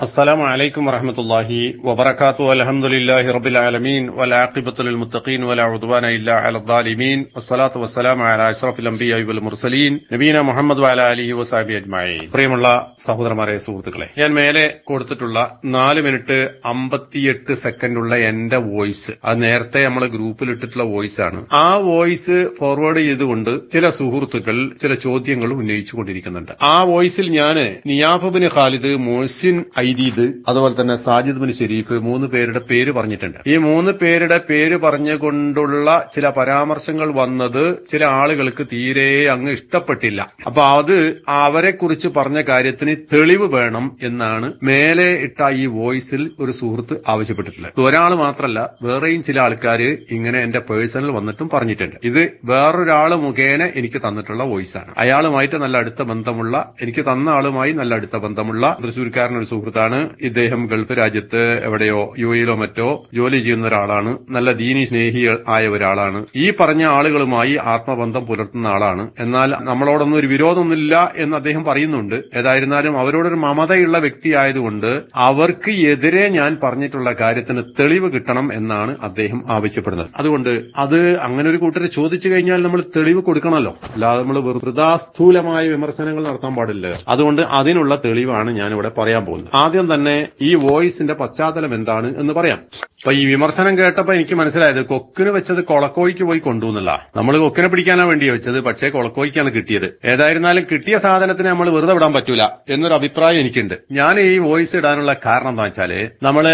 السلام عليكم ورحمة الله وبركاته الحمد لله رب العالمين والعاقبة للمتقين ولا عدوان إلا على الظالمين والصلاة والسلام على أشرف الأنبياء والمرسلين نبينا محمد وعلى آله وصحبه أجمعين പ്രിയമുള്ള സഹോദരന്മാരെ സുഹൃത്തുക്കളെ ഞാൻ മേലെ കൊടുത്തിട്ടുള്ള നാല് മിനിറ്റ് അമ്പത്തിയെട്ട് സെക്കൻഡുള്ള എന്റെ വോയിസ് അത് നേരത്തെ നമ്മൾ ഗ്രൂപ്പിൽ ഇട്ടിട്ടുള്ള വോയിസ് ആണ് ആ വോയിസ് ഫോർവേഡ് ചെയ്തുകൊണ്ട് ചില സുഹൃത്തുക്കൾ ചില ചോദ്യങ്ങൾ ഉന്നയിച്ചു കൊണ്ടിരിക്കുന്നുണ്ട് ആ വോയിസിൽ ഞാൻ നിയാഫ് ബിൻ ഖാലിദ് മോഹ്സിൻ ഐദീദ് അതുപോലെ തന്നെ സാജിദ് ബിൻ ഷെരീഫ് മൂന്ന് പേരുടെ പേര് പറഞ്ഞിട്ടുണ്ട്. ഈ മൂന്ന് പേരുടെ പേര് പറഞ്ഞുകൊണ്ടുള്ള ചില പരാമർശങ്ങൾ വന്നത് ചില ആളുകൾക്ക് തീരെ അങ്ങ് ഇഷ്ടപ്പെട്ടില്ല. അപ്പൊ അത് അവരെ കുറിച്ച് പറഞ്ഞ കാര്യത്തിന് തെളിവ് വേണം എന്നാണ് മേലെ ഇട്ട ഈ വോയിസിൽ ഒരു സുഹൃത്ത് ആവശ്യപ്പെട്ടിട്ടുള്ളത്. ഒരാൾ മാത്രമല്ല വേറെയും ചില ആൾക്കാർ ഇങ്ങനെ എന്റെ പേഴ്സണൽ വന്നിട്ടും പറഞ്ഞിട്ടുണ്ട്. ഇത് വേറൊരാൾ മുഖേന എനിക്ക് തന്നിട്ടുള്ള വോയിസ് ആണ് അയാളുമായിട്ട് നല്ല അടുത്ത ബന്ധമുള്ള എനിക്ക് തന്ന ആളുമായി നല്ല അടുത്ത ബന്ധമുള്ള തൃശ്ശൂർക്കാരൻ ഒരു സുഹൃത്താണ്. ഇദ്ദേഹം ഗൾഫ് രാജ്യത്ത് എവിടെയോ യു എയിലോ മറ്റോ ജോലി ചെയ്യുന്ന ഒരാളാണ്. നല്ല ദീനി സ്നേഹി ആയ ഒരാളാണ്. ഈ പറഞ്ഞ ആളുകളുമായി ആത്മബന്ധം പുലർത്തുന്ന ആളാണ്. എന്നാൽ നമ്മളോടൊന്നും ഒരു വിരോധമൊന്നുമില്ല എന്ന് അദ്ദേഹം പറയുന്നുണ്ട്. ഏതായിരുന്നാലും അവരോടൊരു മമതയുള്ള വ്യക്തി ആയതുകൊണ്ട് അവർക്ക് എതിരെ ഞാൻ പറഞ്ഞിട്ടുള്ള കാര്യത്തിന് തെളിവ് കിട്ടണം എന്നാണ് അദ്ദേഹം ആവശ്യപ്പെടുന്നത്. അതുകൊണ്ട് അത് അങ്ങനെ ഒരു കൂട്ടർ ചോദിച്ചു കഴിഞ്ഞാൽ നമ്മൾ തെളിവ് കൊടുക്കണമല്ലോ. അല്ലാതെ നമ്മൾ വൃതാസ്ഥൂലമായ വിമർശനങ്ങൾ നടത്താൻ പാടില്ല. അതുകൊണ്ട് അതിനുള്ള തെളിവാണ് ഞാൻ ഇവിടെ പറയാൻ പോകുന്നത്. ആദ്യം തന്നെ ഈ വോയിസിന്റെ പശ്ചാത്തലം എന്താണ് എന്ന് പറയാം. അപ്പൊ ഈ വിമർശനം കേട്ടപ്പോ എനിക്ക് മനസ്സിലായത് കൊക്കിന് വെച്ചത് കൊളക്കോയ്ക്ക് പോയി കൊണ്ടുവന്നില്ല നമ്മൾ കൊക്കിനെ പിടിക്കാനാണ് വേണ്ടി വെച്ചത് പക്ഷേ കൊളക്കോയ്ക്കാണ് കിട്ടിയത്. ഏതായിരുന്നാലും കിട്ടിയ സാധനത്തിന് നമ്മൾ വെറുതെ വിടാൻ പറ്റൂല എന്നൊരു അഭിപ്രായം എനിക്കുണ്ട്. ഞാൻ ഈ വോയിസ് ഇടാനുള്ള കാരണം എന്താ വെച്ചാൽ നമ്മൾ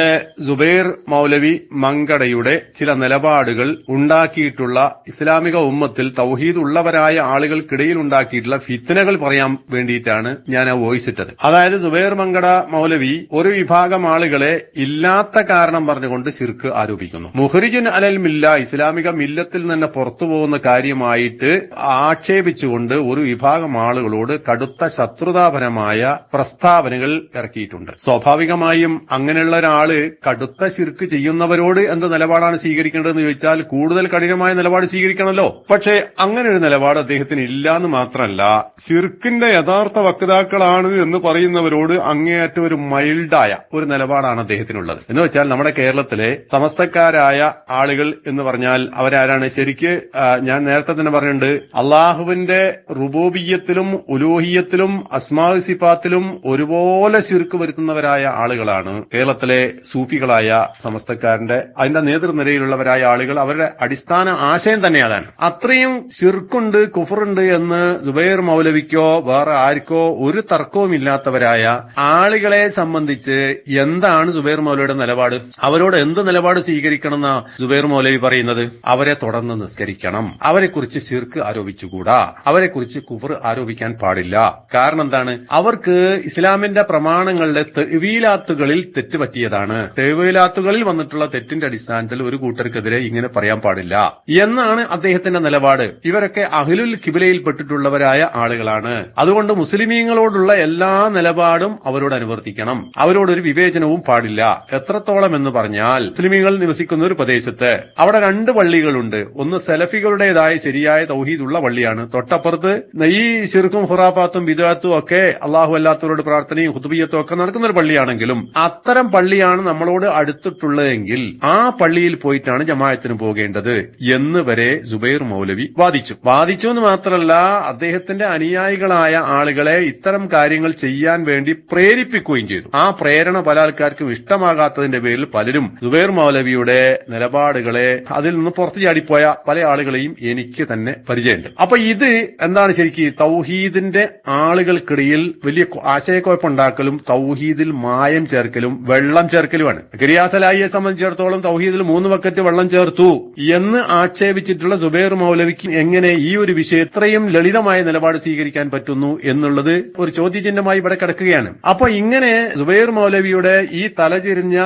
ജുബൈർ മൗലവി മങ്കടയുടെ ചില നിലപാടുകൾ ഉണ്ടാക്കിയിട്ടുള്ള ഇസ്ലാമിക ഉമ്മത്തിൽ തൗഹീദ് ഉള്ളവരായ ആളുകൾക്കിടയിൽ ഉണ്ടാക്കിയിട്ടുള്ള ഫിത്തനകൾ പറയാൻ വേണ്ടിയിട്ടാണ് ഞാൻ ആ വോയിസ് ഇട്ടത്. അതായത് ജുബൈർ മങ്കട മൗലവി ഒരു വിഭാഗം ആളുകളെ ഇല്ലാത്ത കാരണം പറഞ്ഞുകൊണ്ട് ശിർക്ക് ആരോപിക്കുന്നു. മുഹറിജുൻ അലൽ മില്ല ഇസ്ലാമിക മില്ലത്തിൽ നിന്ന് പുറത്തു പോകുന്ന കാര്യമായിട്ട് ആക്ഷേപിച്ചുകൊണ്ട് ഒരു വിഭാഗം ആളുകളോട് കടുത്ത ശത്രുതാപരമായ പ്രസ്താവനകൾ ഇറക്കിയിട്ടുണ്ട്. സ്വാഭാവികമായും അങ്ങനെയുള്ള ഒരാൾ കടുത്ത ശിർക്ക് ചെയ്യുന്നവരോട് എന്ത് നിലപാടാണ് സ്വീകരിക്കേണ്ടതെന്ന് ചോദിച്ചാൽ കൂടുതൽ കഠിനമായ നിലപാട് സ്വീകരിക്കണമല്ലോ. പക്ഷേ അങ്ങനെ ഒരു നിലപാട് അദ്ദേഹത്തിന് ഇല്ല എന്ന് മാത്രമല്ല ശിർക്കിന്റെ യഥാർത്ഥ വക്താക്കളാണ് എന്ന് പറയുന്നവരോട് അങ്ങേയറ്റം ഒരു മൈൽഡായ ഒരു നിലപാടാണ് അദ്ദേഹത്തിനുള്ളത്. എന്ന് വെച്ചാൽ നമ്മുടെ കേരളത്തിലെ സമസ്തക്കാരായ ആളുകൾ എന്ന് പറഞ്ഞാൽ അവരാരാണ്? ശരിക്ക് ഞാൻ നേരത്തെ തന്നെ പറഞ്ഞിട്ടുണ്ട് അള്ളാഹുവിന്റെ റുബോബിയത്തിലും ഉലൂഹിയത്തിലും അസ്മാ സിഫാത്തിലും ഒരുപോലെ ശിർക്ക് വരുത്തുന്നവരായ ആളുകളാണ് കേരളത്തിലെ സൂഫികളായ സമസ്തക്കാരന്റെ അതിന്റെ നേതൃനിരയിലുള്ളവരായ ആളുകൾ. അവരുടെ അടിസ്ഥാന ആശയം തന്നെ അതാണ്. അത്രയും ശിർക്കുണ്ട് കുഫറുണ്ട് എന്ന് ജുബൈർ മൗലവിക്കോ വേറെ ആർക്കോ ഒരു തർക്കവും ഇല്ലാത്തവരായ ആളുകളെ സംബന്ധിച്ച് എന്താണ് സുബൈർ മൗലയുടെ നിലപാട്? അവരോട് എന്ത് നിലപാട് സ്വീകരിക്കണം എന്നാ സുബൈർ മൗലവി പറയുന്നത്? അവരെ തുടർന്ന് നിസ്കരിക്കണം. അവരെക്കുറിച്ച് ശിർക്ക് ആരോപിച്ചുകൂടാ? അവരെക്കുറിച്ച് കുഫർ ആരോപിക്കാൻ പാടില്ല. കാരണം എന്താണ്? അവർക്ക് ഇസ്ലാമിന്റെ പ്രമാണങ്ങളുടെ തെവീലാത്തുകളിൽ തെറ്റ് പറ്റിയതാണ്. തെവീലാത്തുകളിൽ വന്നിട്ടുള്ള തെറ്റിന്റെ അടിസ്ഥാനത്തിൽ ഒരു കൂട്ടർക്കെതിരെ ഇങ്ങനെ പറയാൻ പാടില്ല. എന്നാണ് അദ്ദേഹത്തിന്റെ നിലപാട്. ഇവരൊക്കെ അഹിലുൽ കിബിലയിൽ പെട്ടിട്ടുള്ളവരായ ആളുകളാണ്. അതുകൊണ്ട് മുസ്ലിമീങ്ങളോടുള്ള എല്ലാ നിലപാടും അവരോട് അനുവർത്തിക്കണം അവരോടൊരു വിവേചനവും പാടില്ല. എത്രത്തോളം എന്ന് പറഞ്ഞാൽ മുസ്ലിമികൾ നിവസിക്കുന്ന ഒരു പ്രദേശത്ത് അവിടെ രണ്ട് പള്ളികളുണ്ട്. ഒന്ന് സെലഫികളുടേതായ ശരിയായ തൗഹീദുള്ള പള്ളിയാണ്. തൊട്ടപ്പുറത്ത് ഈ ശിർക്കും ഹുറാഫാത്തും വിദാത്തും ഒക്കെ അള്ളാഹു അല്ലാത്തവരോട് പ്രാർത്ഥനയും ഹുതുബിയത്തും ഒക്കെ നടക്കുന്ന ഒരു പള്ളിയാണെങ്കിലും അത്തരം പള്ളിയാണ് നമ്മളോട് അടുത്തിട്ടുള്ളതെങ്കിൽ ആ പള്ളിയിൽ പോയിട്ടാണ് ജമായത്തിന് പോകേണ്ടത് എന്ന് വരെ ജുബൈർ മൗലവി വാദിച്ചു. വാദിച്ചു എന്ന് മാത്രമല്ല അദ്ദേഹത്തിന്റെ അനുയായികളായ ആളുകളെ ഇത്തരം കാര്യങ്ങൾ ചെയ്യാൻ വേണ്ടി പ്രേരിപ്പിക്കുകയും ചെയ്തു. ആ പ്രേരണ പല ആൾക്കാർക്കും ഇഷ്ടമാകാത്തതിന്റെ പേരിൽ പലരും സുബൈർ മൗലവിയുടെ നിലപാടുകളെ അതിൽ നിന്ന് പുറത്തു ചാടിപ്പോയ പല ആളുകളെയും എനിക്ക് തന്നെ പരിചയമുണ്ട്. അപ്പൊ ഇത് എന്താണ് ശരിക്ക്? തൗഹീദിന്റെ ആളുകൾക്കിടയിൽ വലിയ ആശയക്കുഴപ്പമുണ്ടാക്കലും തൗഹീദിൽ മായം ചേർക്കലും വെള്ളം ചേർക്കലുമാണ്. ഗിരിയാസലായിയെ സംബന്ധിച്ചിടത്തോളം തൗഹീദിൽ മൂന്ന് വക്കറ്റ് വെള്ളം ചേർത്തു എന്ന് ആക്ഷേപിച്ചിട്ടുള്ള സുബൈർ മൗലവിക്ക് എങ്ങനെ ഈ ഒരു വിഷയം ഇത്രയും ലളിതമായ നിലപാട് സ്വീകരിക്കാൻ പറ്റുന്നു എന്നുള്ളത് ഒരു ചോദ്യചിഹ്നമായി ഇവിടെ കിടക്കുകയാണ്. അപ്പൊ ഇങ്ങനെ സുബൈർ മൗലവിയുടെ ഈ തലചിരിഞ്ഞ